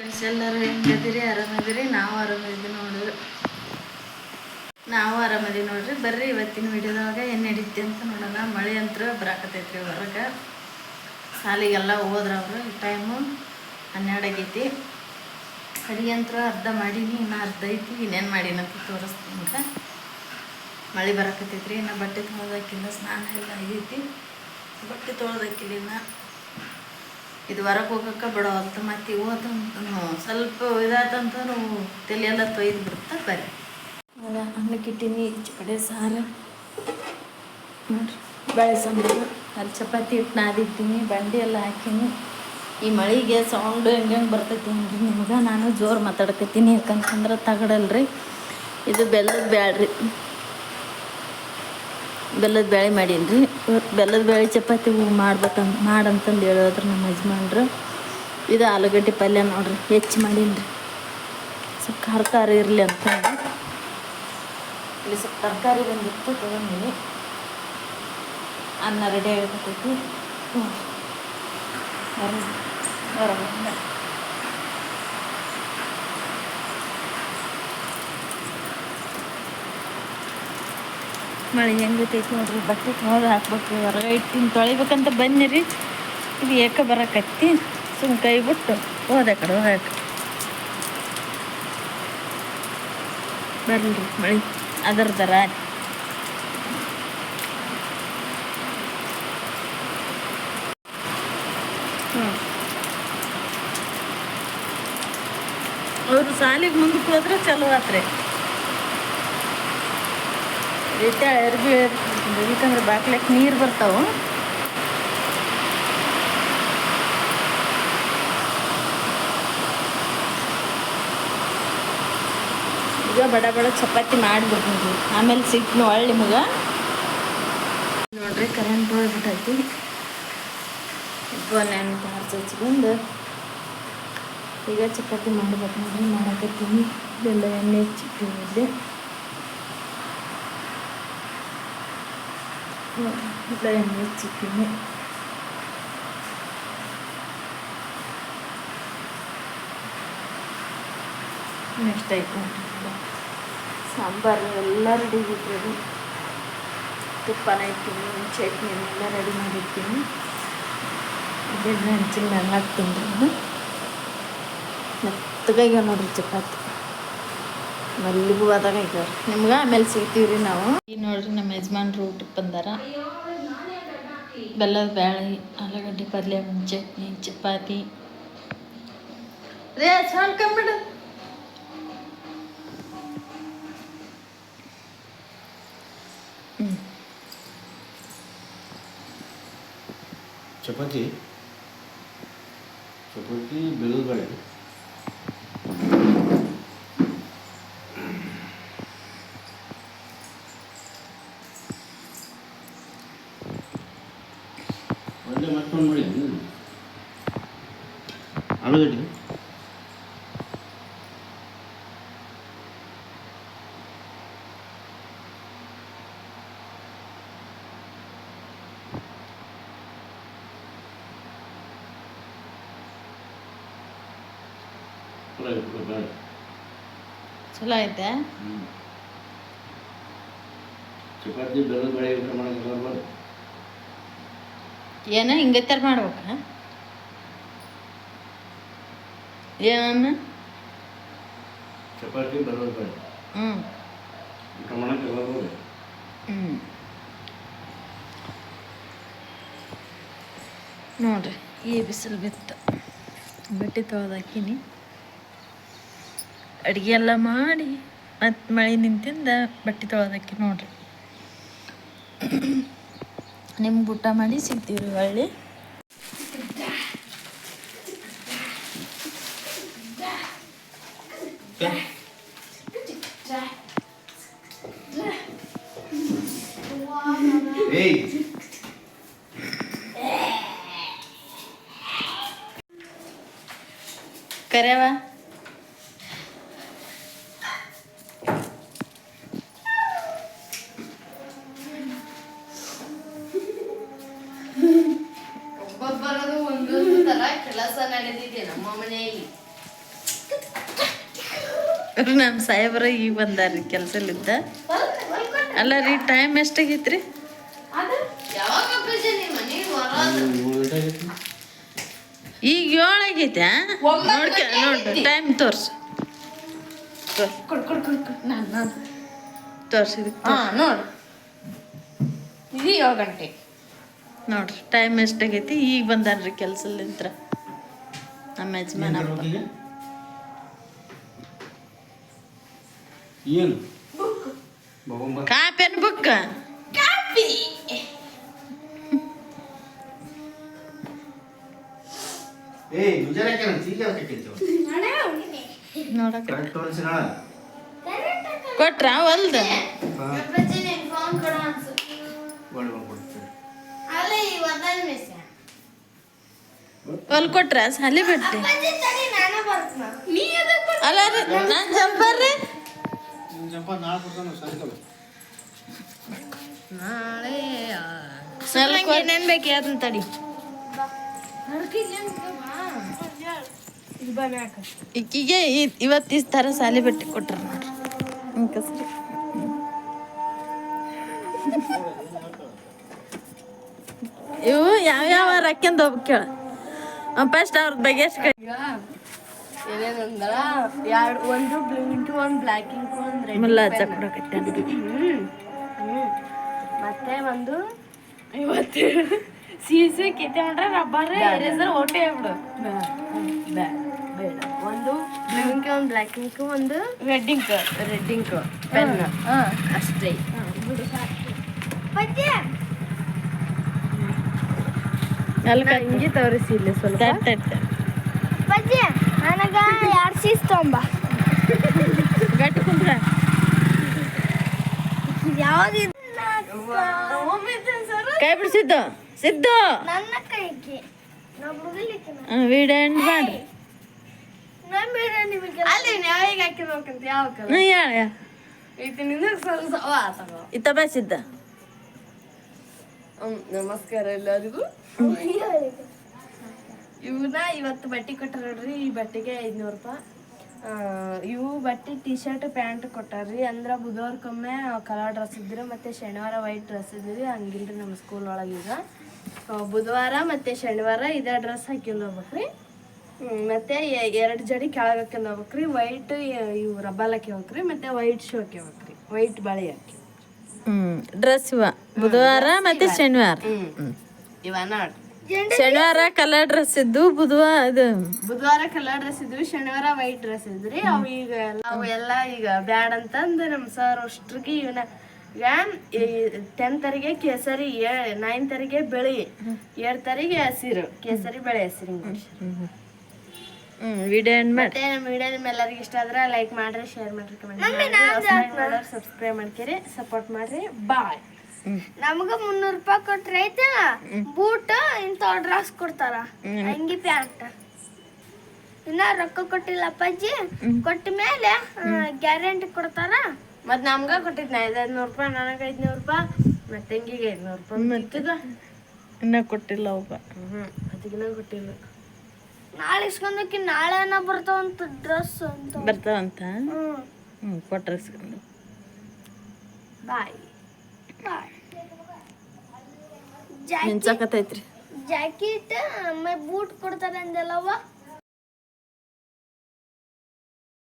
Friends ಎಲ್ಲರೂ ಹೆಂಗದಿರಿ ಆರಾಮದಿರಿ ನಾವು ಆರಾಮದಿವಿ ನೋಡ್ರಿ. ನಾವು ಆರಾಮದೀವಿ ನೋಡ್ರಿ. ಬರ್ರಿ ಇವತ್ತಿನ ವಿಡಿಯೋದಾಗ ಏನು ನಡೀತಿ ಅಂತ ನೋಡೋಣ. ಮಳೆ ಅಂತೂ ಬರಾಕತೈತ್ರಿ ಹೊರಗೆ. ಸಾಲಿಗೆಲ್ಲ ಹೋದ್ರ ಅವರು ಟೈಮು ಆಗೈತಿ. ಅಡಿಗೆ ಅಂತೂ ಅರ್ಧ ಮಾಡೀನಿ, ಇನ್ನು ಅರ್ಧ ಐತಿ. ಇನ್ನೇನು ಅಂತ ತೋರಿಸ್ತೀನಿ ಮಳೆ ಬರಾಕತೈತ್ರಿ ಇನ್ನು ಬಟ್ಟೆ ತೊಳ್ದಾಕಿಲ್ಲ ಸ್ನಾನ ಎಲ್ಲ ಆಗೈತಿ. ಬಟ್ಟೆ ತೊಳ್ದಾಕಿಲ್ಲ ಇನ್ನು ಇದು ಹೊರಗೆ ಹೋಗಕ್ಕ ಬಿಡೋ ಅಂತ ಮತ್ತೆ ಹೋದಂತನು ಸ್ವಲ್ಪ ಇದಾದಂತೂ ತಲೆಯೆಲ್ಲ ತೊಯ್ದು ಬಿಡುತ್ತೆ ಬರ್ರಿ. ಅಲ್ಲ ಅನ್ನಕ್ಕಿಟ್ಟಿನಿ ಚಪಡೆ ಸಾರು. ನೋಡ್ರಿ, ಬೇಳೆ ಸಾಂಬಾರು ಅಲ್ಲಿ ಚಪಾತಿ ಹಿಟ್ಟು ನಾದಿಟ್ಟಿನಿ ಬಂಡಿ ಎಲ್ಲ ಹಾಕೀನಿ. ಈ ಮಳೆಗೆ ಸೌಂಡ್ ಹೆಂಗೆ ಹೆಂಗೆ ಬರ್ತೈತಿ ಅಂದ್ರೆ ನಿಮ್ಗೆ? ನಾನು ಜೋರು ಮಾತಾಡ್ಕತ್ತೀನಿ ಯಾಕಂತಂದ್ರೆ ತಗಡಲ್ರಿ. ಇದು ಬೆಲ್ಲದ ಬ್ಯಾಳ್ರಿ ಬೆಲ್ಲದ ಬೇಳೆ ಮಾಡೀನಿ ರೀ ಬೆಲ್ಲದ ಬೇಳೆ ಚಪಾತಿ ಮಾಡ್ಬೇಕಂತ ಮಾಡಂತಂದು ಹೇಳೋದ್ರೆ ನಮ್ಮ ಯಜಮಾನ್ರು. ಇದು ಆಲೂಗಡ್ಡೆ ಪಲ್ಯ ನೋಡ್ರಿ, ಹೆಚ್ಚು ಮಾಡೀನಿ ರೀ ಸ್ವಲ್ಪ ಖಾರ ಖಾರ ಇರಲಿ ಅಂತ ಇಲ್ಲಿ ಸ್ವಲ್ಪ ತರಕಾರಿ ಬಂದಿತ್ತು ತಗೊಂಡಿ ಅನ್ನ ರೆಡಿ ಆಗಿರ್ತೈತಿ ಮಳೆ ಹೆಂಗೈತಿ ನೋಡ್ರಿ. ಬಟ್ಟೆ ತೊಳೆದು ಹಾಕ್ಬೇಕು. ಹೊರಗೆ ಇಟ್ಟು ತೊಳಿಬೇಕಂತ ಬನ್ನಿರಿ ಇದು ಏಕ ಬರಕತ್ತಿ ಸುಮ್ ಕೈ ಬಿಟ್ಟು ಹೋದೆ ಕಡೆ ಹೋಗಕ್ಕೆ ಬರಲ್ರಿ ಮಳೆ. ಅದರ್ದರ ಹ್ಞೂ ಅವರು ಸಾಲಿಗೆ ಮುಂದಕ್ಕೆ ಹೋದ್ರೆ ಚಲೋ ಆತ್ರಿ. ರೀತಿ ಅರ್ಬಿ ಯಾಕಂದ್ರೆ ಬಾಕ್ಲಕ್ಕೆ ನೀರು ಬರ್ತಾವೆ ಈಗ ಬಡ ಬಡ ಚಪಾತಿ ಮಾಡಿಬಿಡ್ತೀನಿ ಆಮೇಲೆ ಸಿಗ್ತೀನಿ ಒಳ್ಳೆ ನಿಮಗೆ. ನೋಡ್ರಿ ಕರೆಂಟ್ ಹೋಗ್ಬಿಟ್ಟೈತಿ ಫೋನ್ ಚಾರ್ಜ್ ಹಚ್ಕೊಂಡು. ಈಗ ಚಪಾತಿ ಮಾಡ್ಬೇಕು ನೋಡ್ರಿ ಮಾಡಕತ್ತೀನಿ. ಇದೆಲ್ಲ ಎಣ್ಣೆ ಹಚ್ಚಿಟ್ಟಿದ್ದೆ. ಇಲ್ಲ ಎಣ್ಣೆ ಹಚ್ಚಿಟ್ಟಿನಿ ನೆಕ್ಸ್ಟ್ ನೋಡ್ರಿ ಸಾಂಬಾರು ಎಲ್ಲ ರೆಡಿ ಆಗಿತ್ತು ತುಪ್ಪನ ಇಟ್ಟಿನಿ ಚಟ್ನಿ ಎಲ್ಲ ರೆಡಿ ಮಾಡಿರ್ತೀನಿ. ಇದನ್ನ ಹಂಚಿನ ಮೇಲೆ ಹಾಕ್ತೀನಿ ಮೆತ್ತಗಾಗಿ ನೋಡ್ರಿ ಚಪಾತಿ. ಮಲ್ಲಿಗೂ ಆದಾಗ ಇದ್ದಾವೆ ನಿಮ್ಗೆ ಆಮೇಲೆ ಸಿಗ್ತೀವಿ ರೀ ನಾವು ಈಗ ನೋಡ್ರಿ ನಮ್ಮ ಯಜಮಾನ್ರು ಊಟಕ್ಕೆ ಬಂದಾರ ಬೆಲ್ಲದ ಬ್ಯಾಳೆ ಆಲೂಗಡ್ಡೆ ಪಲ್ಯ ಚಟ್ನಿ ಚಪಾತಿ ರೇ ಸೌಂಡ್ ಕಂಬಿಡು ಹ್ಞೂ ಚಪಾತಿ ಚಪಾತಿ ಬೆಲ್ಲದ ಬೇಳೆ ಒಳ್ಳೆ ಮತ್ತೊಂದು ಮಾಡಿ ಆಲೂಗಡ್ಡೆ ಚಲೋ ಐತೆ? ಚಪಾತಿ ಬೆಲ್ಲದ ಬೇಳೆ ಊಟ ಏನ ಹಿಂಗತ್ತಾರ ಮಾಡ್ಬೇಕಾ? ಏನನ್ನ ಚಪಾತಿ ಹ್ಞೂ ನೋಡ್ರಿ ಈ ಬಿಸಿಲು ಬಿತ್ತು. ಬಟ್ಟೆ ತೊಳೆದಾಕಿನಿ ಅಡುಗೆ ಎಲ್ಲ ಮಾಡಿ ಮತ್ತು ಮಳೆ ನಿಂತಿಂದ ಬಟ್ಟೆ ತೊಳೆದಾಕಿ ನೋಡ್ರಿ. ನಿಮ್ಗೆ ಊಟ ಮಾಡಿ ಸಿಗ್ತೀವಿ ರೀ ಹೊಳ್ಳಿ ಏಯ್ ನಮ್ಮ ಮನೆಯಲ್ಲಿ ನಮ್ಮ ಸಾಹೇಬ್ರ ಈಗ ಬಂದಾರ್ರಿ ಕೆಲ್ಸಲಿದ್ದ ಅಲ್ಲ ರೀ ಟೈಮ್ ಎಷ್ಟಾಗೈತ್ರಿ? ಈಗ ಏಳು ಆಗೈತೆ ನೋಡ್ಕ ನೋಡ್ರಿ ಟೈಮ್ ತೋರ್ಸು. ತೋರ್ಸಿ ನೋಡು. ಇದು ಏಳು ಗಂಟೆ. ನೋಡ್ರಿ ಟೈಮ್ ಎಷ್ಟಾಗೈತಿ? ಈಗ ಬಂದಾರ್ರಿ ಕೆಲ್ಸಲಿಂತ್ರ ನಮ್ಮ ಯಜಮಾನ ಅಪ್ಪ ಈಗ ಏನು ಬಗೊಂಬ ಕಾಪೆನ್ ಬುಕ್ ಕಾಫಿ ಏಯ್ ಗುಜರಾತ್ ಸೀಗೆ ಹಾಕಿತ್ತು ನೋಡಕ ಕರೆಕ್ಟ್ ತೋರಿಸಿ ನಾಳೆ ಕೊಟ್ರ ಹೊಲ್ದ ಫೋನ್ ಕೊಡು ಅನ್ಸು ಒಳ್ಳೆ ಮಾಡ್ಕೊಡ್ತೀನಿ ಅಲ್ಲ ಈ ಒಂದನೇ ಮಿಸ್ ಹೊಲ್ ಕೊಟ್ರ ಸಾಲಿ ಬಿಟ್ಟಿ ನಾನೇ ಬರ್ತೀನಿ. ನೀ ಅದಕ್ಕೆ ಅಲ್ಲ ರೀ ನಾನು ಜಂಪರ್ ರೀ. ನಾಳೆ ಸ್ವಲ್ಪ ಏನೇನು ಬೇಕು ಅದನ್ನ ತಡಿ. ಇದು ಬನ್ನಿ ಹಾಕ ಈಕಿಗೆ ಇವತ್ತು ಈ ಥರ ಸಾಲಿ ಬಿಟ್ಟು ಕೊಟ್ರ ನೋಡ್ರಿ. ಇವು ಯಾವ್ಯಾವ ರಕ್ಕಿಂದ ಹೋಗ್ಬೇಕು ಕೇಳ. ಫಸ್ಟ್ ಅವ್ರದ್ದು ಬಗ್ಗೆ ಎಷ್ಟು ಏನೇನಂದ್ರ ಎರಡು ಒಂದು ಬ್ಲೂ ಇಂಟು ಒಂದು ಬ್ಲ್ಯಾಕ್ ಇಂಟು ಒಂದು ರೆಡ್ ಮುಲ್ಲ ಮತ್ತೆ ಒಂದು ಇವತ್ತು ಸೀಸೆ ಕಿತ್ತೆ ಮಾಡ್ರೆ ರಬ್ಬರ್ ಎರೇಸರ್ ಓಟೆ ಬಿಡು ಬೇಡ. ಒಂದು ಬ್ಲೂ ಇಂಕ್ ಒಂದು ಬ್ಲ್ಯಾಕ್ ಇಂಕ್ ಒಂದು red ink red ink pen ಅಷ್ಟೇ. ಅಲ್ಲಿ ಹಿಂಗೆ ತೋರಿಸಿ ಇಲ್ಲಿ ಸ್ವಲ್ಪ. ಬಜ್ಜಿ ನನಗ ಎರಡು ಸೀಸ್ ತೊಂಬ ಗಟ್ಟಿ ಕುಂದ್ರ ಯಾವ್ದು ಕೈ ಬಿಡು ಸಿದ್ದು ನನ್ನ ಕೈಗೆ. ಯಾವಾಗ ಸ್ವಲ್ಪ ಇತ್ತ ಬೇಸಿದ್ದ ನಮಸ್ಕಾರ ಎಲ್ಲರಿಗೂ. ಇವನ್ನ ಇವತ್ತು ಬಟ್ಟೆ ಕೊಟ್ಟಾರ ನೋಡ್ರಿ, ಈ ಬಟ್ಟೆಗೆ ಐದ್ನೂರು ರೂಪಾಯಿ. ಇವು ಬಟ್ಟೆ ಟಿ ಶರ್ಟ್ ಪ್ಯಾಂಟ್ ಕೊಟ್ಟಾರ್ರಿ. ಅಂದ್ರೆ ಬುಧವಾರಕ್ಕೊಮ್ಮೆ ಕಲರ್ ಡ್ರೆಸ್ ಇದ್ರಿ ಮತ್ತೆ ಶನಿವಾರ ವೈಟ್ ಡ್ರೆಸ್ ಇದ್ರಿ ಹಂಗಿಲ್ರಿ ನಮ್ಮ ಸ್ಕೂಲ್ ಒಳಗೆ ಈಗ. ಬುಧವಾರ ಮತ್ತೆ ಶನಿವಾರ ಇದೇ ಡ್ರೆಸ್ ಹಾಕಿಂದ ಹೋಗ್ಬೇಕ್ರಿ. ಮತ್ತೆ ಎರಡು ಜಡಿ ಕೆಳಗೆ ಹಾಕ್ಯಂಡ್ ಹೋಗ್ಬೇಕ್ರಿ. ವೈಟ್ ಇವು ರಬ್ಬಲ್ ಹಾಕಿ ಹೋಗ್ರಿ ಮತ್ತೆ ವೈಟ್ ಶೂ ಹಾಕಿ ಹೋಗ್ರಿ ವೈಟ್ ಬಳೆ ಹಾಕಿ. ಹ್ಮ್ ಡ್ರೆಸ್ ಇವ ಬುಧವಾರ ಮತ್ತೆ ಶನಿವಾರ. ಹ್ಮ್. ಇವ ನೋಡಿ. ಶನಿವಾರ ಕಲರ್ ಡ್ರೆಸ್ ಇದ್ದು ಬುಧವಾರ ಇದು. ಬುಧವಾರ ಕಲರ್ ಡ್ರೆಸ್ ಇದ್ವಿ ಶನಿವಾರ ವೈಟ್ ಡ್ರೆಸ್ ಇದ್ರಿ. ಅವು ಈಗ ನಾವು ಅವು ಎಲ್ಲ ಈಗ ಬ್ಯಾಡ್ ಅಂತಂದು ನಮ್ಮ ಸರ್ ಅಷ್ಟ್ರಿಗೆ ಇವನ ಈಗ ಟೆಂತರಿಗೆ ಕೇಸರಿ ನೈನ್ತರಿಗೆ ಬಿಳಿ ಏಳ್ತರಿಗೆ ಹಸಿರು ಕೇಸರಿ ಬೆಳೆ ಹಸಿರು ವಿಡಿಯೋ ಎಂಡ್ ಮಾಡಿ ಮತ್ತೆ ನಮ್ಮ ವಿಡಿಯೋ ನಿಮ್ಮೆಲ್ಲರಿಗೆ ಇಷ್ಟ ಆದ್ರೆ ಲೈಕ್ ಮಾಡ್ರಿ ಶೇರ್ ಮಾಡ್ರಿ ಕಮೆಂಟ್ ಮಾಡ್ರಿ. ಸಬ್ಸ್ಕ್ರೈಬ್ ಮಾಡ್ಕಿರಿ ಸಪೋರ್ಟ್ ಮಾಡ್ರಿ ಬಾಯ್ ನಮಗ ಮುನ್ನೂರು ರೂಪಾಯಿ ಕೊಟ್ರೆ ಐತೆ ಬೂಟ್ ಇಂಥ ಡ್ರೆಸ್ ಕೊಡ್ತಾರ? ಅಂಗಿ ಪ್ಯಾಂಟ್. ಇನ್ನ ರೊಕ್ಕ ಕೊಟ್ಟಿಲ್ಲ ಅಪ್ಪಾಜಿ. ಕೊಟ್ಟ ಮೇಲೆ ಗ್ಯಾರಂಟಿ ಕೊಡ್ತಾರ? ಮತ್ತೆ ನಮ್ಗ ಕೊಟ್ಟಿದ್ನ ಐದೈದ್ನೂರು ರೂಪಾಯಿ ನನಗೆ ಐದ್ನೂರು ರೂಪಾಯಿ ಮತ್ತೆ ತಂಗಿಗೆ ಐದ್ನೂರು ರೂಪಾಯಿ ಮತ್ತಿಗ ಇನ್ನ ಕೊಟ್ಟಿಲ್ಲ ಒಬ್ಬ. ಹ್ಮ್ ಅದಕ್ಕೆ ಕೊಟ್ಟಿಲ್ಲ. ನಾಳೆ ಇಸ್ಕೊಂಡಕ್ಕೆ ನಾಳೆನ ಬರ್ತಾವಂತ ಡ್ರೆಸ್ ಅಂತ. ಬರ್ತಾವಂತ? ಹ್ಮ್. ಕೊಟ್ರೆ ಇಸ್ಕೊಂಡು. ಬಾಯ್. ಜಾಕೆಟ್ ಮಿಂಚಾಕತೈತ್ರಿ ಜಾಕೆಟ್ ಆಮೇಲೆ ಬೂಟ್ ಕೊಡ್ತಾರೆ ಅಂದಲ್ಲವ